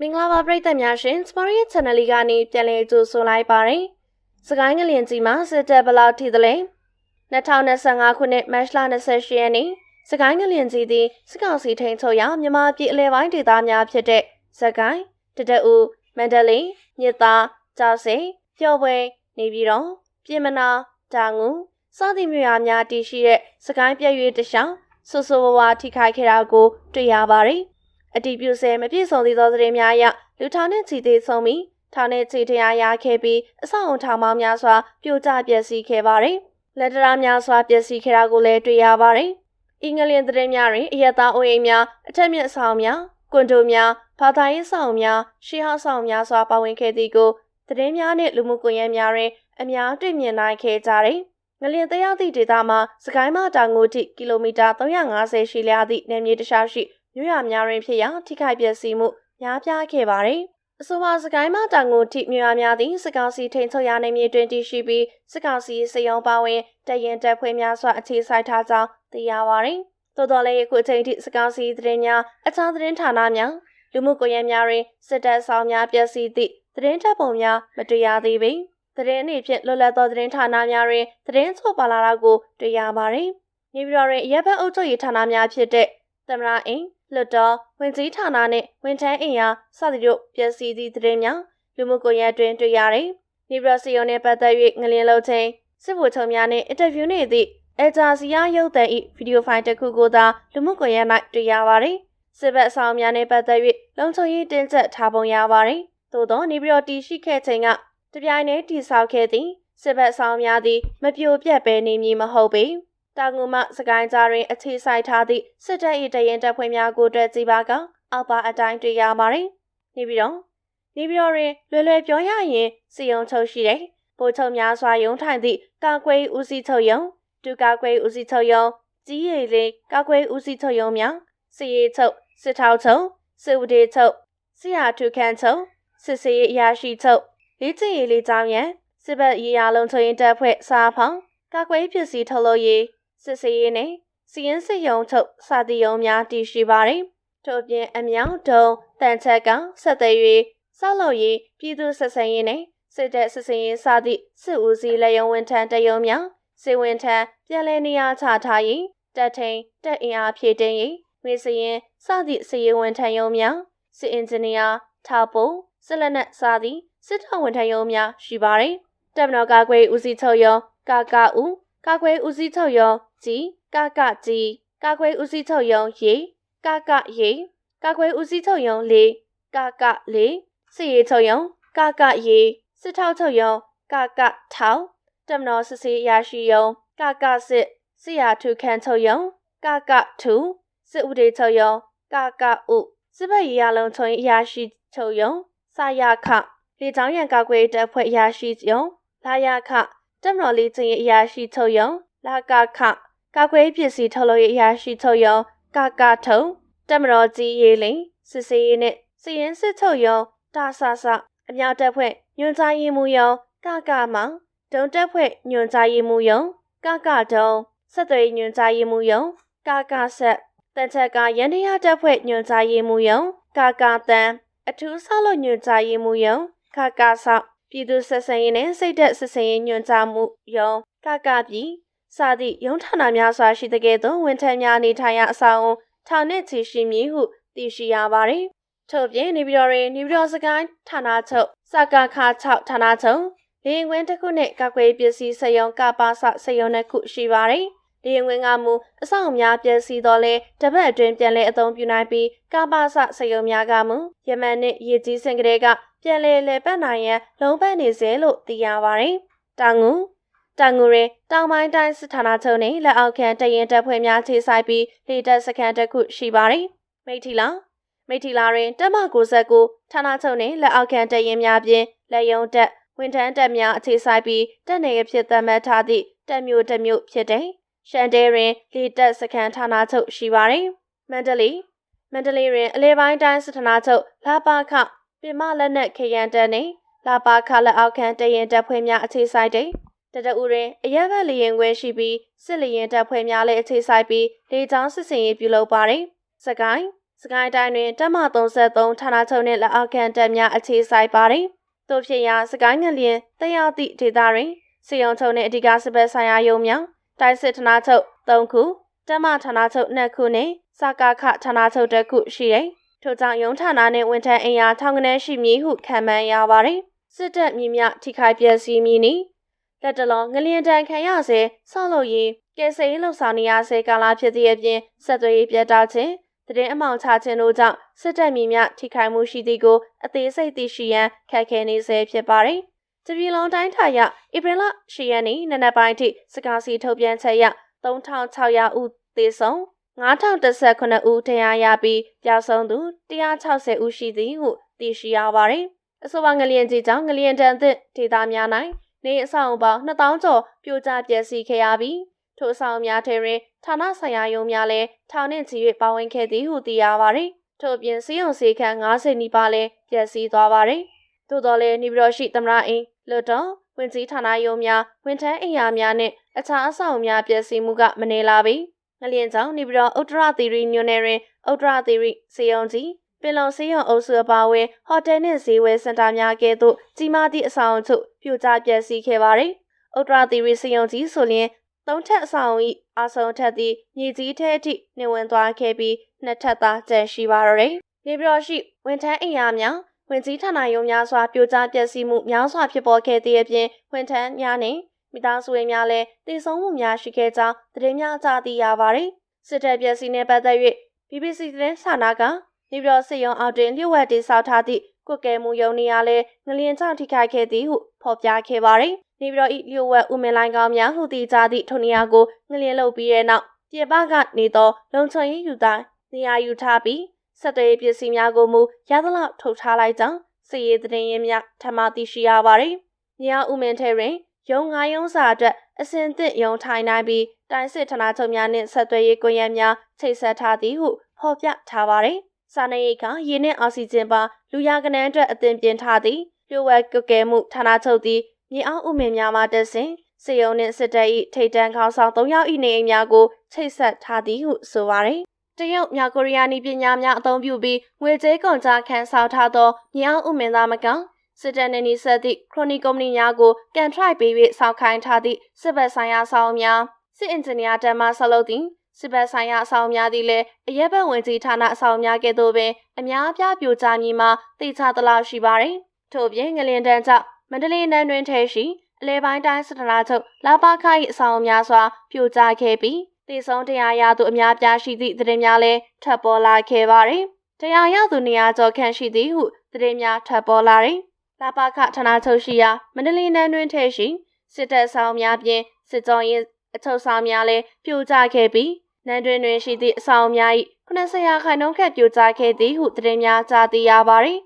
မင်္ဂလာပါပရိသတ်များရှင်စပေါ်ရဲ့ channel လေးကနေပြန်လည်ကြိုဆိုလိုက်ပါရယ်။စကိုင်းငလျင်ကြီးမှာစစ်တပ်ဘလောက်ထိသလဲ။2025ခုနှစ်မတ်လ28ရက်နေ့စကိုင်းငလျင်ကြီးသည်စစ်ကောင်စီထိန်းချုပ်ရာမြန်မာပြည်အလဲပိုင်းဒေသများဖြစ်တဲ့စကိုင်းတတအူမန္တလေးမြစ်သားကြောက်စိန်ပျော်ပွဲနေပြည်တော်ပြင်မနာတာငူစသည့်မြို့ရွာများတည်ရှိတဲ့စကိုင်းပြည့်ရွေးတခြားဆူဆူဝဝထိခိုက်ခဲ့တာကိုတွေ့ရပါတယ်။ အတီးပြုဆဲမပြည့်စုံသေးသောသတင်းများအရလူထောင်နဲ့ချီသေးဆုံးပြီးထောင်နဲ့ချီတရားရခဲ့ပြီးအဆောက်အုံထောင်ပေါင်းများစွာပြိုကျပျက်စီးခဲ့ပါတယ်။လက်တရာများစွာပျက်စီးခဲ့တာကိုလည်းတွေ့ရပါတယ်။အင်္ဂလန်သတင်းများတွင်အယက်သားအိုးအိမ်များအထက်မြင့်ဆောင်များကွန်ဒိုများဘာသာရေးဆောင်များရှေးဟောင်းဆောင်များစွာပါဝင်ခဲ့သည်ကိုသတင်းများနှင့်လူမှုကွန်ရက်များတွင်အများတွေ့မြင်နိုင်ခဲ့ကြတယ်။ငလျင်တရားသည့်ဒေသမှာစကိုင်းမတောင်ငူထိကီလိုမီတာ350ရှိလျားသည့်နယ်မြေတစ်ခြားရှိ မြို့ရများတွင်ဖြစ်ရာထိခိုက်ပျက်စီးမှုများပြားခဲ့ပါတယ်။အဆိုပါစကိုင်းမတောင်ကိုထိမြို့ရများသည်စကောက်စီထိန်ချုပ်ရာနေမြေတွင်တည်ရှိပြီးစကောက်စီစေယုံပါဝင်တရင်တက်ဖွဲ့များစွာအခြေစိုက်ထားကြောင်းသိရပါတယ်။သို့တော်လည်းယခုအချိန်ထိစကောက်စီသတင်းများအခြားသတင်းဌာနများလူမှုကွန်ရက်များတွင်စစ်တပ်ဆောင်များပျက်စီးသည့်သတင်းတပ်ပုံများမတွေ့ရသေးပေ။သတင်းအနေဖြင့်လွတ်လပ်သောသတင်းဌာနများတွင်သတင်းချို့ပါလာတာကိုတွေ့ရပါတယ်။နေပြည်တော်တွင်ရပ်ဘက်အုပ်ချုပ်ရေးဌာနများဖြစ်တဲ့သမရအင်း လွတ်တော်ဝင်ကြီးဌာနနှင့်ဝန်ထမ်းအင်အားစသည်တို့ပျက်စီးသည့်သတင်းများလူမှုကွန်ရက်တွင်တွေ့ရတယ်။နေပြည်တော်စီယုံနှင့်ပတ်သက်၍ငလျင်လုံချိန်စစ်ဗိုလ်ချုပ်များနှင့်အင်တာဗျူးနေသည့်အဂျာစီယာရုပ်သံ၏ဗီဒီယိုဖိုင်တစ်ခုကိုသာလူမှုကွန်ရက်၌တွေ့ရပါတယ်။စစ်ဘက်အဆောင်များနှင့်ပတ်သက်၍လုံခြုံရေးတင်းကျပ်ထားပုံရပါတယ်။သို့သောနေပြည်တော်တည်ရှိခဲ့ချိန်ကတပြိုင်တည်းတည်ဆောက်ခဲ့သည့်စစ်ဘက်ဆောင်များသည်မပြိုပြက်ဘဲနေမည်မဟုတ်ပေ။ တောင်ငူမှစကိုင်းကြားတွင် အခြေစိုက်ထားသည့်စစ်တပ်၏တရင်တပ်ဖွဲ့များကိုတွေ့ကြည့်ပါကအောက်ပါအတိုင်းတွေ့ရပါတယ်။နေပြီးတော့နေပြီးတော့တွင်လွယ်လွယ်ပြောရရင်စီယုံချုပ်ရှိတယ်။ပိုချုပ်များစွာယုံထိုင်သည့်ကာကွယ်ဦးစီးချုပ်ယုံဒုကာကွယ်ဦးစီးချုပ်ယုံကြီးရည်လေးကာကွယ်ဦးစီးချုပ်ယုံများစီရေးချုပ်စစ်ထောက်ချုပ်စစ်ဦးဒေးချုပ်စီယာထုခန့်ချုပ်စစ်စေးအရာရှိချုပ်လေးချင်ရေးလေးကြောင်းရန်စစ်ဘက်ရေးရာလုံးချုံရင်တပ်ဖွဲ့စားဖောင်းကာကွယ်ပစ္စည်းထုတ်လို့ရေး စစ်စေးရေးနဲ့စီရင်စစ်ရုံချုပ်စာတီယုံများတည်ရှိပါတယ်။ထို့ပြင်အမြောင်တုံတန်ချက်ကဆက်သွယ်၍စောက်လုပ်ရေးပြည်သူဆက်ဆံရေးနဲ့စစ်တပ်စစ်စင်ရေးစသည့်စစ်ဦးစီးလက်ယုံဝန်ထမ်းတယုံများစေဝန်ထမ်းပြည်လဲနေရာချထားရေးတပ်ထိန်တပ်အင်အားဖြည့်တင်းရေးငွေစရင်စသည့်စီရင်ဝန်ထမ်းယုံများစစ်အင်ဂျင်နီယာထောက်ပို့စစ်လက်နက်စသည့်စစ်ထောက်ဝန်ထမ်းယုံများရှိပါတယ်။တပ်မတော်ကာကွယ်ဦးစီးချုပ်ယုံကာကာဦး ကာကွယ်ဦးစီးချုပ်ယုံကြီးကကကြီးကာကွယ်ဦးစီးချုပ်ယုံရေကကရေကာကွယ်ဦးစီးချုပ်ယုံလေးကကလေးစစ်ရေးချုပ်ယုံကကရေစစ်ထောက်ချုပ်ယုံကကထောက်တမတော်စစ်စေးရရှိယုံကကစစ်စစ်ရာထုခန့်ချုပ်ယုံကကထူစစ်ဦးဒေချုပ်ယုံကကဥစစ်ဘက်ရေးရလုံးချုံရရှိချုပ်ယုံစာရခလေချောင်းရံကာကွယ်တပ်ဖွဲ့ရရှိယုံလာရခ တမတော်လေးချင်းရရှိချုပ်ယုံလာကခကာကွယ်ပစ္စည်းထုတ်လုပ်ရေးအရာရှိချုပ်ရုံကာကာထုံတမတော်ကြီးရေးလင်စစ်စေးရေးနဲ့စီရင်စစ်ချုပ်ရုံတာဆာဆအမြောက်တက်ဖွဲ့ညွန်ကြားရေးမှုရုံကာကာမောင်ဒုံတက်ဖွဲ့ညွန်ကြားရေးမှုရုံကာကာဒုံဆက်သွယ်ညွန်ကြားရေးမှုရုံကာကာဆက်တန်ချက်ကရန်တရားတက်ဖွဲ့ညွန်ကြားရေးမှုရုံကာကာတန်အထူးဆောက်လုပ်ညွန်ကြားရေးမှုရုံကာကာဆောက် ပြည်သူဆက်ဆံရေးနဲ့စိတ်သက်ဆက်ဆံရေးညွန်ကြားမှုရုံကာကာပြည်စသည့်ရုံးဌာနများစွာရှိတဲ့ကဲ့သို့ဝန်ထမ်းများနေထိုင်ရာအဆောင်ထောင်နှင့်ချီရှိမည်ဟုသိရှိရပါသည်။ထို့ပြင်နေပြည်တော်တွင်နေပြည်တော်စကိုင်းဌာနချုပ်စကာခါ6ဌာနချုပ်လေရင်ခွင်းတစ်ခုနှင့်ကာကွယ်ပစ္စည်းစယုံကပါစစယုံတစ်ခုရှိပါသည်။လေရင်ခွင်းကမူအဆောင်များပျက်စီးတော့လဲတပတ်အတွင်းပြန်လည်အသုံးပြုနိုင်ပြီးကပါစစယုံများကမူယမန်နှင့်ရေကြီးစင်ကလေးက ပြန်လည်လဲပတ်နိုင်ရန်လုံးပတ်နေစေလို့သိရပါသည်။တောင်ငူတောင်ငူရင်တောင်ပိုင်းတိုင်းစစ်ဌာနချုပ်နဲ့လက်အောက်ခံတရင်တပ်ဖွဲ့များခြေဆိုင်ပြီးလေတပ်စခန်းတစ်ခုရှိပါတယ်။မိထီလာမိထီလာတွင်တပ်မ69ဌာနချုပ်နဲ့လက်အောက်ခံတရင်များပြင်လက်ယုံတပ်ဝန်ထမ်းတပ်များအခြေဆိုင်ပြီးတပ်နေရဖြစ်သတ်မှတ်ထားသည့်တပ်မျိုးတစ်မျိုးဖြစ်တဲ့ရှန်တဲတွင်လေတပ်စခန်းဌာနချုပ်ရှိပါတယ်။မန္တလေးမန္တလေးတွင်အလဲပိုင်းတိုင်းစစ်ဌာနချုပ်လာပါခ ပြင်မလက်နက်ခရန်တပ်နှင့်လာပါခလက်အောက်ခံတရင်တပ်ဖွဲ့များအခြေဆိုင်တဲ့တတအူတွင်အရက်ဘက်လျင်ခွဲရှိပြီးစစ်လျင်တပ်ဖွဲ့များလည်းအခြေဆိုင်ပြီးလေကြောင်းစစ်စင်ရေးပြုလုပ်ပါတယ်။စကိုင်းစကိုင်းတိုင်းတွင်တပ်မ33ဌာနချုပ်နှင့်လက်အောက်ခံတပ်များအခြေစိုက်ပါတယ်။တို့ဖြစ်ရာစကိုင်းငလျင်တက်ရောက်သည့်ဒေသတွင်စီယုံချုပ်နှင့်အဓိကစပယ်ဆိုင်ရာယုံများတိုင်းစစ်ဌာနချုပ်3ခုတပ်မဌာနချုပ်2ခုနှင့်စကာခဌာနချုပ်တစ်ခုရှိတယ်။ ထို့ကြောင့်ရုံးဌာနနှင့်ဝန်ထမ်းအင်အားထောင်ကနန်းရှိမည်ဟုခန့်မှန်းရပါတယ်။စစ်တပ်မြင့်မြထိခိုက်ပျက်စီးမည်နီလက်တလုံးငလျင်တန်ခံရစေဆောက်လို့ရေးကဲဆယ်ရေးလှုပ်ဆောင်နေရစေကာလဖြစ်သည့်အပြင်ဆက်သွယ်ရေးပြတ်တောက်ခြင်းတရင်အမောင်ချခြင်းတို့ကြောင့်စစ်တပ်မြင့်မြထိခိုက်မှုရှိသည်ကိုအသေးစိတ်သိရှိရန်ခက်ခဲနေစေဖြစ်ပါတယ်။တပြည်လုံးတိုင်းထာရဧပြီလ10ရက်နေ့နနက်ပိုင်းထိစကားစီထုတ်ပြန်ချက်ရ3600ဦးသေဆုံး 9019ဦးတရားရပြီးပျောက်ဆုံးသူ160ဦးရှိသည်ဟုသိရှိရပါတယ်။အဆိုပါငလျင်ကြီးကြောင့်ငလျင်တန်သည့်ဒေသများ၌နေအဆောင်ပေါင်း2000ကျော်ပြိုကျပျက်စီးခဲ့ရပြီးထိုအဆောင်များထဲတွင်ဌာနဆိုင်ရာရုံးများလည်းထောင်နှင့်ချီ၍ပါဝင်ခဲ့သည်ဟုသိရပါသည်။ထို့ပြင်စီယုံစီခန့်90နီးပါးလည်းပျက်စီးသွားပါသည်။သို့တော်လည်းနေပြည်တော်ရှိသမရအင်းလွတ်တော်ဝင်ကြီးဌာနရုံးများဝန်ထမ်းအိမ်ယာများနှင့်အခြားအဆောက်အဦများပျက်စီးမှုကမနေလာပြီ။ ငလျင်ကြောင့်နေပြည်တော်ဥတ္တရသီရိမြို့နယ်တွင်ဥတ္တရသီရိစီယုံကြီးပင်လုံစီယုံအုပ်စုအပါအဝင်ဟိုတယ်နှင့်ဈေးဝယ်စင်တာများကဲ့သို့ကြီးမားသည့်အဆောင်အုပ်ပြိုကျပျက်စီးခဲ့ပါသည်။ဥတ္တရသီရိစီယုံကြီးဆိုလျင်သုံးထပ်အဆောင်၏အဆုံထက်သည်မြေကြီးထဲအထိနေဝင်သွားခဲ့ပြီးနှစ်ထပ်သာကျန်ရှိပါတော့တယ်။နေပြည်တော်ရှိဝန်ထမ်းအိမ်ယာများဝင်ကြီးဌာနရုံးများစွာပြိုကျပျက်စီးမှုများစွာဖြစ်ပေါ်ခဲ့သည့်အပြင်ဝန်ထမ်းများနှင့် မိသားစုဝင်များလည်းတည်ဆုံမှုများရှိခဲ့ကြောင်းသတင်းများကြားသိရပါတယ်။စစ်တပ်ပျက်စီးနှင့်ပတ်သက်၍ BBC သတင်းဌာနကနေပြည်တော်စစ်ရုံးအောက်တွင်လျှို့ဝှက်တည်ဆောက်ထားသည့်ကွက်ကဲမှုယုံနေရလဲငလျင်ကြောင့်ထိခိုက်ခဲ့သည်ဟုဖော်ပြခဲ့ပါတယ်။နေပြည်တော်၏လျှို့ဝှက်ဦးမင်လိုင်းကောင်များဟူတည်ကြသည့်ထိုနေရာကိုငလျင်လုပ်ပြီးတဲ့နောက်ပြေပကနေသောလုံခြုံရေးယူသားနေရာယူထားပြီးဆက်သွယ်ရေးပစ္စည်းများကိုမူရသလောက်ထုတ်ထားလိုက်ကြောင်းစီရေးသတင်းရင်းများထမသိရှိရပါတယ်။ညဦးမင်ထဲတွင် ရုံငါးရုံးစာအတွက်အစင်သစ်ရုံထိုင်နိုင်ပြီးတိုင်းစစ်ဌာနချုပ်များနှင့်ဆက်သွယ်ရေးကွန်ရက်များချိတ်ဆက်ထားသည်ဟုဖော်ပြထားပါတယ်။စာနေရိတ်ကရေနှင့်အောက်ဆီဂျင်ပါလူရကနန်းအတွက်အသင်ပြင်ထားသည်လျှို့ဝှက်ကုကဲမှုဌာနချုပ်သည်မြေအောက်ဥမင်များမှတက်စဉ်စေယုံနှင့်စစ်တပ်၏ထိတ်တန့်ခေါင်းဆောင်၃ယောက်၏နေအိမ်များကိုချိတ်ဆက်ထားသည်ဟုဆိုပါရယ်တရုတ်မြောက်ကိုရီးယားနည်းပညာများအသုံးပြုပြီးငွေကြေးကုန်ကျခန်းဆောင်ထားသောမြေအောက်ဥမင်သားမက စစ်တပ်နှင့်နှိဆက်သည့်ခရိုနီကုမ္ပဏီများကိုကန်ထရိုက်ပေး၍စောက်ခိုင်းထားသည့်စစ်ဘက်ဆိုင်ရာဆောင်များစစ်အင်ဂျင်နီယာတမ်းမှဆက်လုပ်သည့်စစ်ဘက်ဆိုင်ရာအဆောင်များသည်လည်းအရက်ဘက်ဝင်ကြီးဌာနအဆောင်များကဲ့သို့ပင်အများအပြားပြိုကျမည်မှာသိချသလောက်ရှိပါသည်ထို့ပြင်ငလင်တန်းကြောင့်မန္တလေးနန်းတွင်ထဲရှိအလဲပိုင်းတိုင်းစစ်ဌာနချုပ်လာပါခ၏အဆောင်များစွာပြိုကျခဲ့ပြီးတည်ဆုံးတရားရသူအများပြားရှိသည့်သတင်းများလည်းထပ်ပေါ်လာခဲ့ပါသည်တရားရသူနေရာကျော်ခန့်ရှိသည်ဟုသတင်းများထပ်ပေါ်လာသည် လာပါခဌာနချုပ်ရှိရာမန္တလေးနန်းတွင်ထဲရှိစစ်တပ်ဆောင်များပြင်စစ်ကြောရင်အချုပ်ဆောင်များလည်းပြိုကျခဲ့ပြီးနန်းတွင်တွင်ရှိသည့်အဆောင်များ၏90ရာခိုင်နှုန်းခန့်ပြိုကျခဲ့သည်ဟုသတင်းများကြားသိရပါသည်